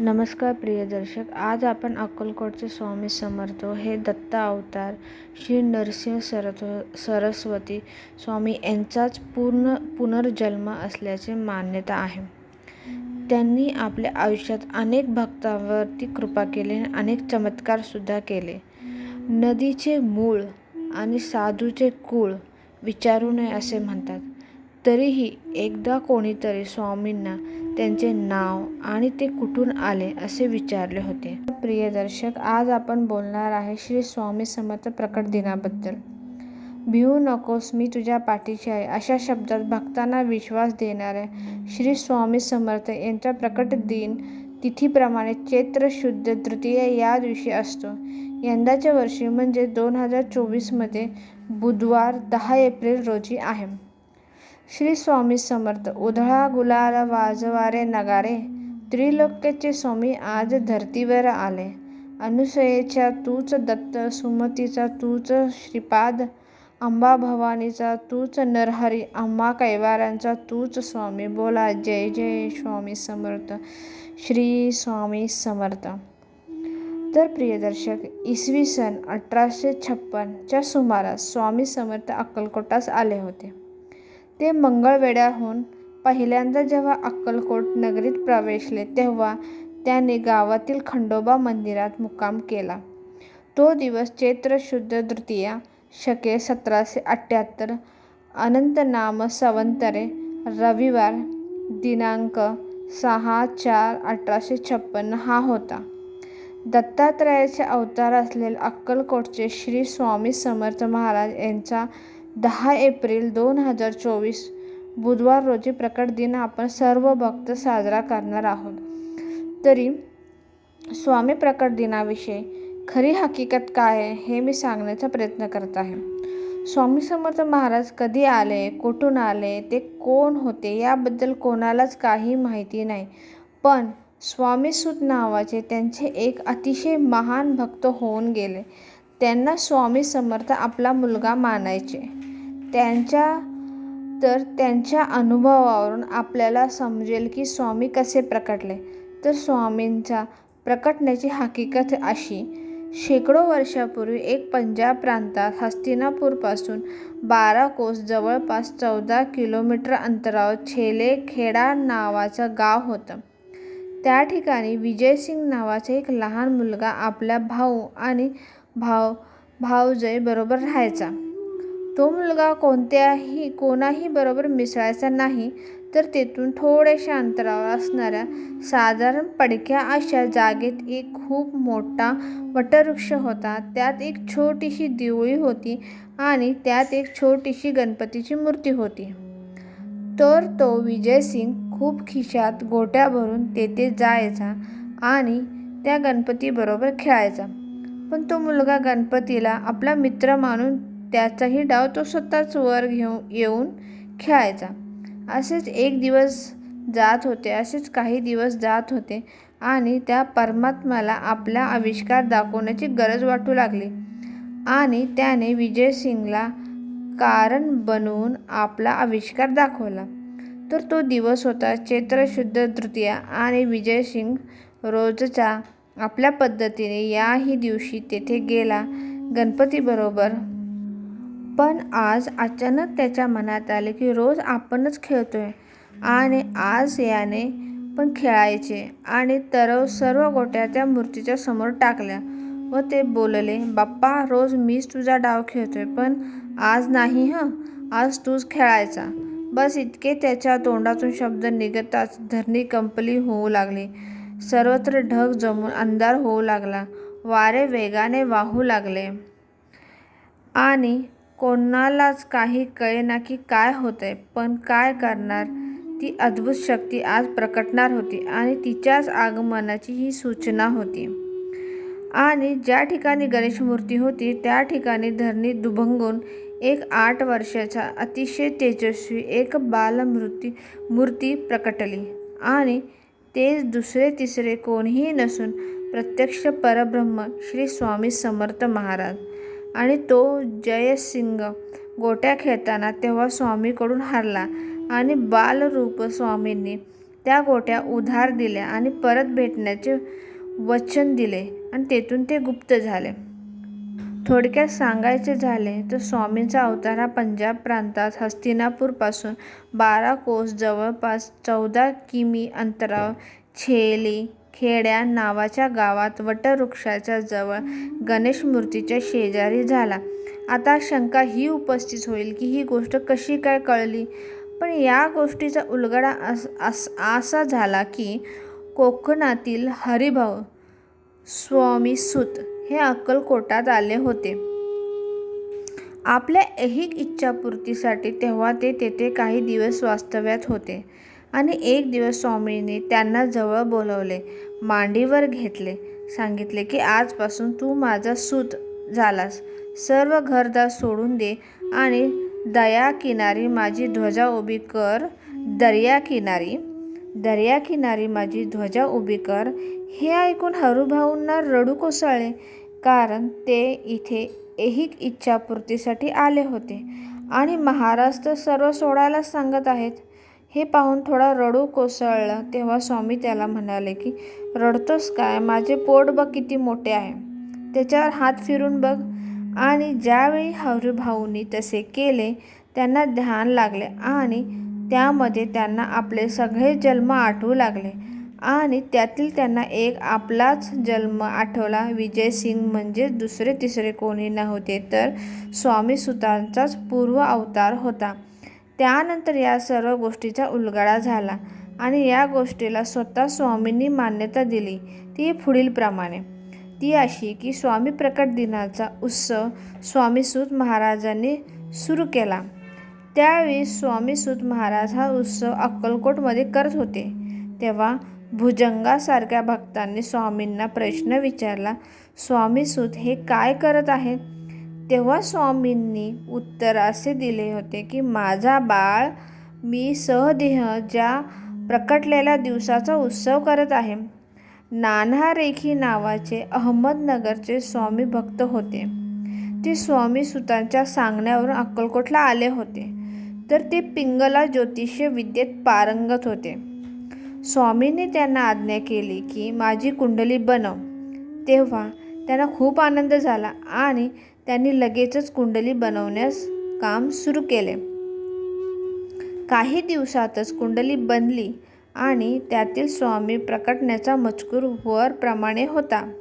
नमस्कार प्रिय दर्शक आज आपण अक्कलकोटचे स्वामी समर्थ हे दत्त अवतार श्री नरसिंह सरत सरस्वती स्वामी यांचाच पूर्ण पुनर्जन्म असल्याची मान्यता आहे. त्यांनी आपल्या आयुष्यात अनेक भक्तांवरती कृपा केली आणि अनेक चमत्कारसुद्धा केले. नदीचे मूळ आणि साधूचे कुळ विचारू नये असे म्हणतात. तरीही एकदा कोणीतरी स्वामींना त्यांचे नाव आणि ते कुठून आले असे विचारले होते. प्रिय दर्शक आज आपण बोलणार आहे श्री स्वामी समर्थ प्रकट दिनाबद्दल. भिवू नकोस मी तुझ्या पाठीशी आहे अशा शब्दात भक्तांना विश्वास देणाऱ्या श्री स्वामी समर्थ यांचा प्रकट दिन तिथीप्रमाणे चैत्र शुद्ध तृतीय या दिवशी असतो. यंदाच्या वर्षी म्हणजे दोन हजार चोवीसमध्ये बुधवार दहा एप्रिल रोजी आहे. श्री स्वामी समर्थ उधळा गुलाल वाजवारे नगारे त्रिलोक्याचे स्वामी आज धर्तीवर आले. अनुसयेच्या तूच दत्त सुमतीचा तूच श्रीपाद अंबा भवानीचा तूच नरहरी अंबा कैवारांचा तूच स्वामी. बोला जय जय स्वामी समर्थ श्री स्वामी समर्थ. तर प्रियदर्शक इसवी सन अठराशे छप्पनच्या सुमारास स्वामी समर्थ अक्कलकोटास आले होते. ते मंगळवेढ्याहून पहिल्यांदा जेव्हा अक्कलकोट नगरीत प्रवेशले तेव्हा त्याने गावातील खंडोबा मंदिरात मुक्काम केला. तो दिवस चैत्र शुद्ध तृतीया शके सतराशे अठ्ठ्याहत्तर अनंतनाम सवंतरे रविवार दिनांक सहा चार अठराशे छप्पन्न हा होता. दत्तात्रयाचे अवतार असलेले अक्कलकोटचे श्री स्वामी समर्थ महाराज यांचा दहा एप्रिल दोन हजार चोवीस बुधवार रोजी प्रकट दिन आपण सर्व भक्त साजरा करणार आहोत. तरी स्वामी प्रकट दिनाविषयी खरी हकीकत काय आहे हे मी सांगण्याचा प्रयत्न करत आहे. स्वामी समर्थ महाराज कधी आले कुठून आले ते कोण होते याबद्दल कोणालाच काही माहिती नाही. पण स्वामीसूत नावाचे त्यांचे एक अतिशय महान भक्त होऊन गेले. त्यांना स्वामी समर्थ आपला मुलगा मानायचे. त्यांच्या तर त्यांच्या अनुभवावरून आपल्याला समजेल की स्वामी कसे प्रकटले. तर स्वामींचा प्रकटण्याची हकीकत अशी. शेकडो वर्षापूर्वी एक पंजाब प्रांतात हस्तिनापूरपासून बारा कोस जवळपास चौदा किलोमीटर अंतरावर छेले खेडा नावाचं गाव होतं. त्या ठिकाणी विजयसिंग नावाचा एक लहान मुलगा आपल्या भाऊ आणि भाव भावजय बरोबर राहायचा. तो मुलगा कोणत्याही कोणाही बरोबर मिसळायचा नाही तर तेथून थोड्याशा अंतरावर असणाऱ्या साधारण पडक्या अशा जागेत एक खूप मोठा वटवृक्ष होता. त्यात एक छोटीशी दिवळी होती आणि त्यात एक छोटीशी गणपतीची मूर्ती होती. तर तो विजयसिंग खूप खिशात गोट्या भरून तेथे जायचा आणि त्या गणपतीबरोबर खेळायचा. पण तो मुलगा गणपतीला आपला मित्र मानून त्याचाही डाव तो स्वतःच वर घेऊन येऊन खेळायचा. असेच एक दिवस जात होते असेच काही दिवस जात होते आणि त्या परमात्म्याला आपला आविष्कार दाखवण्याची गरज वाटू लागली. आणि त्याने विजयसिंगला कारण बनवून आपला आविष्कार दाखवला. तर तो दिवस होता चैत्रशुद्ध तृतीया आणि विजयसिंग रोजचा आपल्या पद्धतीने याही दिवशी तेथे गेला गणपतीबरोबर. पण आज अचानक त्याच्या मनात आले की रोज आपणच खेळतोय. आणि आज याने पण खेळायचे आणि तरव सर्व गोट्या त्या मूर्तीच्या समोर टाकल्या व ते बोलले बाप्पा रोज मीच तुझा डाव खेळतोय पण आज नाही हं आज तूच खेळायचा. बस इतके त्याच्या तोंडातून शब्द निघताच धरणी कंपली होऊ लागली. सर्वत्र ढग जमून अंधार होऊ लागला. वारे वेगाने वाहू लागले. आणि कोणालाच काही कळेना की काय होतंय पण काय करणार? ती अद्भुत शक्ती आज प्रकटणार होती आणि तिच्याच आगमनाची ही सूचना होती. आणि ज्या ठिकाणी गणेश मूर्ती होती त्या ठिकाणी धरणी दुभंगून एक आठ वर्षाचा अतिशय तेजस्वी एक बालमूर्ती मूर्ती प्रकटली. आणि ते दुसरे तिसरे कोणीही नसून प्रत्यक्ष परब्रह्म श्री स्वामी समर्थ महाराज. आणि तो जयसिंग गोट्या खेळताना तेव्हा स्वामीकडून हारला आणि बालरूप स्वामींनी त्या गोट्या उधार दिल्या आणि परत भेटण्याचे वचन दिले आणि तेथून ते गुप्त झाले. थोडक्यात सांगायचे झाले तर स्वामींचा अवतार हा पंजाब प्रांतात हस्तिनापूरपासून बारा कोस जवळपास चौदा किमी अंतरावर छेली खेड्या नावाच्या गावात वटवृक्षाच्या जवळ गणेश मूर्तीच्या शेजारी झाला. आता शंका ही उपस्थित होईल की ही गोष्ट कशी काय कळली? पण या गोष्टीचा उलगडा अस अस असा झाला की कोकणातील हरिभाऊ स्वामी सुत हे अक्कलकोटात आले होते. आपल्या ऐहिक इच्छापूर्तीसाठी तेव्हा ते तेथे काही दिवस वास्तव्यात होते आणि एक दिवस स्वामींनी त्यांना जवळ बोलवले मांडीवर घेतले सांगितले की आजपासून तू माझा सूत झालास. सर्व घरदार सोडून दे आणि दया किनारी माझी ध्वजा उभी कर दर्या किनारी दर्याकिनारी माझी ध्वजा उभी कर. हे ऐकून हरुभाऊंना रडू कोसळले कारण ते इथे ऐहिक इच्छापूर्तीसाठी आले होते आणि महाराज तर सर्व सोडायला सांगत आहेत. हे पाहून थोडा रडू कोसळला तेव्हा स्वामी त्याला म्हणाले की रडतोस काय? माझे पोट बघ किती मोठे आहे. त्याच्यावर हात फिरून बघ. आणि ज्यावेळी हरुभाऊंनी तसे केले त्यांना ध्यान लागले आणि त्यामध्ये त्यांना आपले सगळे जन्म आठवू लागले. आणि त्यातील त्यांना एक आपलाच जन्म आठवला. विजय सिंग म्हणजे दुसरे तिसरे कोणी नव्हते तर स्वामी सुतांचाच पूर्व अवतार होता. त्यानंतर या सर्व गोष्टीचा उलगडा झाला आणि या गोष्टीला स्वतः स्वामींनी मान्यता दिली. ती पुढीलप्रमाणे ती अशी की स्वामी प्रकट दिनाचा उत्सव स्वामीसूत महाराजांनी सुरू केला. त्यावेळी स्वामीसूत महाराज हा उत्सव अक्कलकोटमध्ये करत होते. तेव्हा भुजंगासारख्या भक्तांनी स्वामींना प्रश्न विचारला स्वामीसूत हे काय करत आहेत? तेव्हा स्वामींनी उत्तर असे दिले होते की माझा बाळ मी सहदेह ज्या प्रकटलेल्या दिवसाचा उत्सव करत आहे नान्हा रेखी नावाचे अहमदनगरचे स्वामी भक्त होते. ते स्वामी सुतांच्या सांगण्यावरून अक्कलकोटला आले होते. तर ते पिंगला ज्योतिष्य विद्येत पारंगत होते. स्वामीने त्यांना आज्ञा केली की माझी कुंडली बनव. तेव्हा त्यांना खूप आनंद झाला आणि त्यांनी लगेचच कुंडली बनवण्यास काम सुरू केले. काही दिवसातच कुंडली बनली आणि त्यातील स्वामी प्रकटण्याचा मजकूर वरप्रमाणे होता.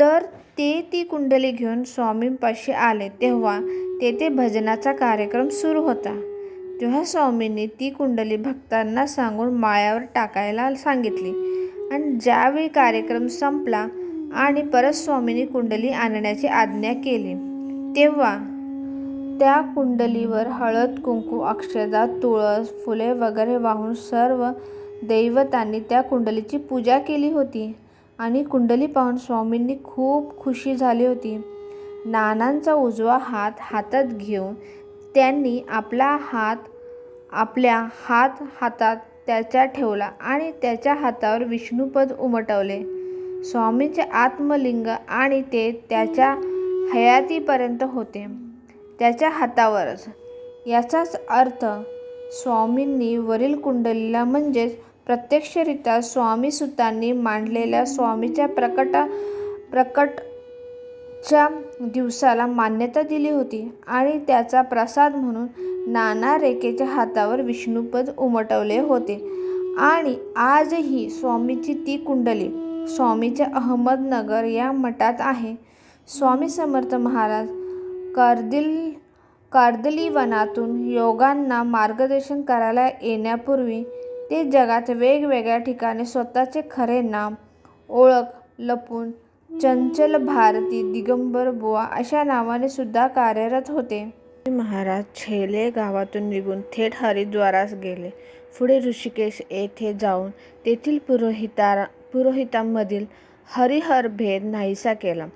तर ते ती कुंडली घेऊन स्वामींपाशी आले तेव्हा तेथे भजनाचा कार्यक्रम सुरू होता. तेव्हा स्वामींनी ती कुंडली भक्तांना सांगून माळ्यावर टाकायला सांगितली आणि ज्यावेळी कार्यक्रम संपला आणि परत स्वामींनी कुंडली आणण्याची आज्ञा केली तेव्हा त्या कुंडलीवर हळद कुंकू अक्षदा तुळस फुले वगैरे वाहून सर्व दैवतांनी त्या कुंडलीची पूजा केली होती. आणि कुंडली पाहून स्वामींनी खूप खुशी झाली होती. नानांचा उजवा हात हातात घेऊन त्यांनी आपला हात आपल्या हात हातात त्याच्या ठेवला आणि त्याच्या हातावर विष्णुपद उमटवले. स्वामींचे आत्मलिंग आणि ते त्याच्या हयातीपर्यंत होते. त्याच्या हातावरच. याचाच अर्थ स्वामींनी वरील कुंडलीला म्हणजेच प्रत्यक्षरित्या स्वामी सुतांनी मांडलेल्या स्वामीच्या प्रकटा प्रकटच्या दिवसाला मान्यता दिली होती आणि त्याचा प्रसाद म्हणून नाना रेखेच्या हातावर विष्णुपद उमटवले होते. आणि आजही स्वामीची ती कुंडली स्वामीच्या अहमदनगर या मठात आहे. स्वामी समर्थ महाराज कर्दिल कर्दली वनातून योगांना मार्गदर्शन करायला येण्यापूर्वी ते जगात वेगवेगळ्या ठिकाणी स्वतःचे खरे नाम ओळख लपून चंचल भारती दिगंबर बुवा अशा नावाने सुद्धा कार्यरत होते. महाराज छेले गावातून निघून थेट हरिद्वारास गेले. पुढे ऋषिकेश येथे जाऊन तेथील पुरोहिता पुरोहितांमधील हरिहर भेद नाहीसा केला.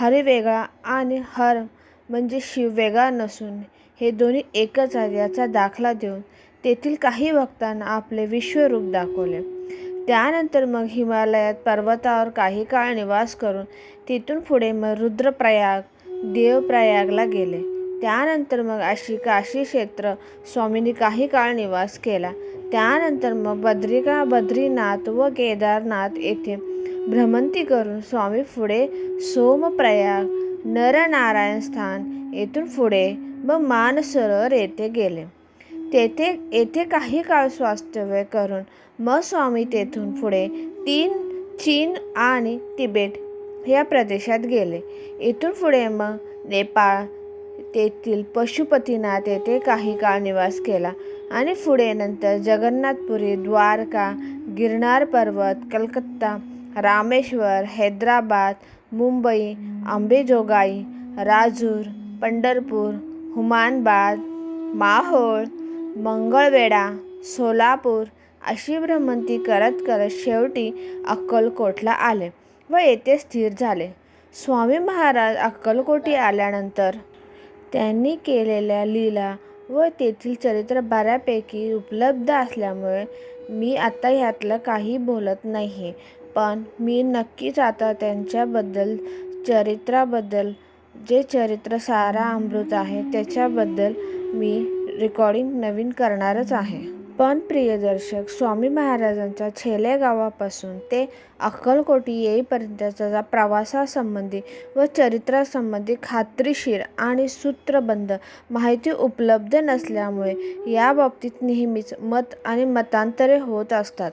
हरि वेगळा आणि हर म्हणजे शिव वेगळा नसून हे दोन्ही एकच आहेत याचा दाखला देऊन तेथील काही भक्तांना आपले विश्वरूप दाखवले. त्यानंतर मग हिमालयात पर्वतावर काही काळ निवास करून तिथून पुढे मग रुद्रप्रयाग देवप्रयागला गेले. त्यानंतर मग अशी काशी क्षेत्र स्वामींनी काही काळ निवास केला. त्यानंतर मग बद्रिका बद्रीनाथ व केदारनाथ येथे भ्रमंती करून स्वामी पुढे सोमप्रयाग नरनारायण स्थान येथून पुढे व मानसरोवर येथे गेले. तेथे येथे काही काळ स्वास्थ्य करून मग स्वामी तेथून पुढे तीन चीन आणि तिबेट या प्रदेशात गेले. इथून पुढे मग नेपाळ तेथील पशुपतीनाथ येथे काही काळ निवास केला आणि पुढे नंतर जगन्नाथपुरी द्वारका गिरनार पर्वत कलकत्ता रामेश्वर हैदराबाद मुंबई अंबेजोगाई राजूर पंढरपूर हुमानबाद माहोळ मंगळवेढा सोलापूर अशी भ्रमंती करत करत शेवटी अक्कलकोटला आले व येथे स्थिर झाले. स्वामी महाराज अक्कलकोटी आल्यानंतर त्यांनी केलेल्या लीला व तेथील चरित्र बऱ्यापैकी उपलब्ध असल्यामुळे मी आता ह्यातलं काही बोलत नाही पण मी नक्कीच आता त्यांच्याबद्दल चरित्राबद्दल जे चरित्र सारा अमृत आहे त्याच्याबद्दल मी रेकॉर्डिंग नवीन करणारच आहे. पण प्रियदर्शक स्वामी महाराजांच्या छेले गावापासून ते अक्कलकोटी येईपर्यंतचा प्रवासासंबंधी व चरित्रासंबंधी खात्रीशीर आणि सूत्रबद्ध माहिती उपलब्ध नसल्यामुळे याबाबतीत नेहमीच मत आणि मतांतरे होत असतात.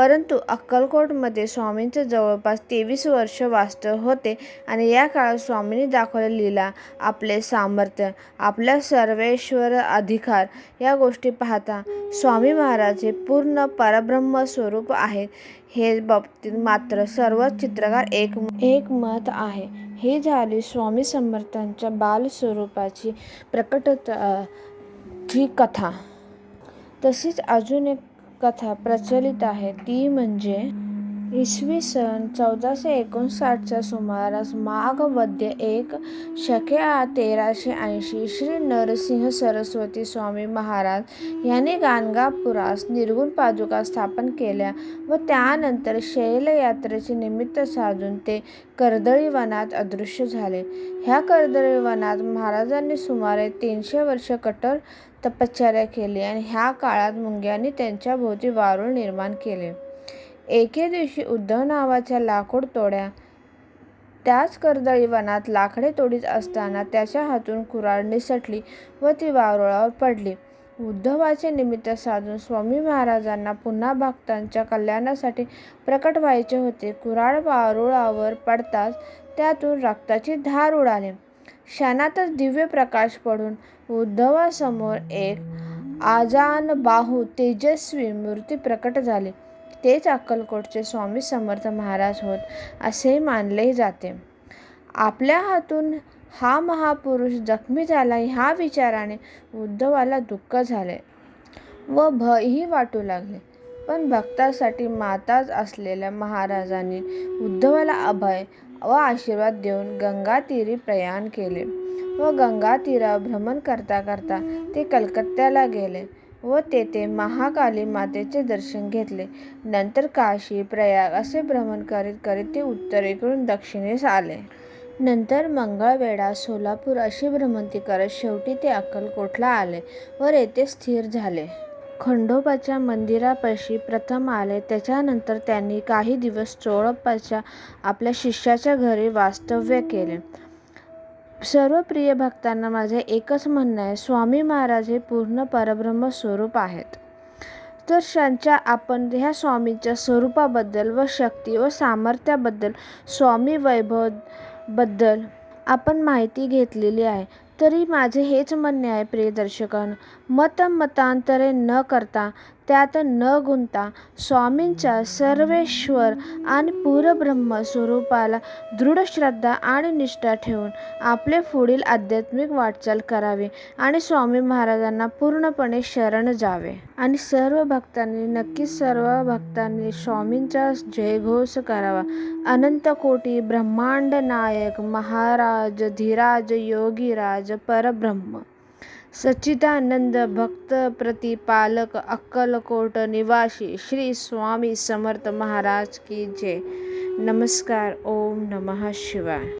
परंतु अक्कलकोटमध्ये स्वामींचं जवळपास तेवीस वर्ष वास्तव होते आणि या काळात स्वामींनी दाखवलेली लीला आपले सामर्थ्य आपल्या सर्वेश्वर अधिकार या गोष्टी पाहता स्वामी महाराज हे पूर्ण परब्रह्म स्वरूप आहेत. हे बाबतीत मात्र सर्व चित्रकार एक एक मत आहे. हे झाली स्वामी समर्थांच्या बालस्वरूपाची प्रकट ची कथा. तशीच अजून एक कथा प्रचलित आहे. ती म्हणजे इसवी सन चौदाशे एकोणसाठच्या सुमारास माघ एक शके तेराशे ऐंशी श्री नरसिंह सरस्वती स्वामी महाराज यांनी गाणगापुरास निर्गुण पादुका स्थापन केल्या व त्यानंतर शैलयात्रेचे निमित्त साधून ते कर्दळी वनात अदृश्य झाले. ह्या कर्दळी वनात महाराजांनी सुमारे तीनशे वर्ष कठोर तपश्चर्या केली आणि ह्या काळात मुंग्यांनी त्यांच्या भोवती वारुळ निर्माण केले. एके दिवशी उद्धव नावाच्या लाकूड तोड्या त्याच कर्दळी वनात लाकडे तोडीत असताना त्याच्या हातून कुऱ्हाड निसटली व ती वारुळावर पडली. उद्धवाचे निमित्त साधून स्वामी महाराजांना पुन्हा भक्तांच्या कल्याणासाठी प्रकट व्हायचे होते. कुऱ्हाड वारुळावर पडताच त्यातून रक्ताची धार उडाली. क्षणातच दिव्य प्रकाश पडून उद्धवासमोर एक आजान बाहू तेजस्वी मूर्ती प्रकट झाली. तेच अक्कलकोटचे स्वामी समर्थ महाराज होत असे मानले जाते. आपल्या हातून हा महापुरुष जखमी झाला ह्या विचाराने उद्धवाला दुःख झाले व भयही वाटू लागले. पण भक्तासाठी माताच असलेल्या महाराजांनी उद्धवाला अभय व आशीर्वाद देऊन गंगातीरी प्रयाण केले व गंगातीरावर भ्रमण करता करता ते कलकत्त्याला गेले व तेथे महाकाली मातेचे दर्शन घेतले. नंतर काशी प्रयाग असे भ्रमण करीत करीत ते उत्तरेकडून दक्षिणेस आले. नंतर मंगळवेढा सोलापूर अशी भ्रमंती करत शेवटी ते अक्कलकोटला आले व येथे स्थिर झाले. खंडोबाच्या मंदिरापाशी प्रथम आले. त्याच्यानंतर त्यांनी काही दिवस चोळप्पाच्या आपल्या शिष्याच्या घरी वास्तव्य केले. सर्व प्रिय भक्तांना माझे एकच म्हणणं आहे स्वामी महाराज हे पूर्ण परब्रह्म स्वरूप आहेत. तर त्यांच्या आपण ह्या स्वामीच्या स्वरूपाबद्दल व शक्ती व सामर्थ्याबद्दल स्वामी वैभवबद्दल आपण माहिती घेतलेली आहे. तरी माझे हेच म्हणणे आहे प्रिय दर्शकांनो मत मतांतरे न करता त्यात न गुंता स्वामींच्या सर्वेश्वर आणि पूरब्रह्म स्वरूपाला दृढ श्रद्धा आणि निष्ठा ठेवून आपले पुढील आध्यात्मिक वाटचाल करावी आणि स्वामी महाराजांना पूर्णपणे शरण जावे. आणि सर्व भक्तांनी नक्कीच सर्व भक्तांनी स्वामींचा जयघोष करावा. अनंत कोटी ब्रह्मांड नायक महाराज धीराज योगीराज परब्रह्म. सच्चिदानंद भक्त प्रतिपालक अक्कलकोट निवासी श्री स्वामी समर्थ महाराज की जय। नमस्कार ओम नमः शिवाय।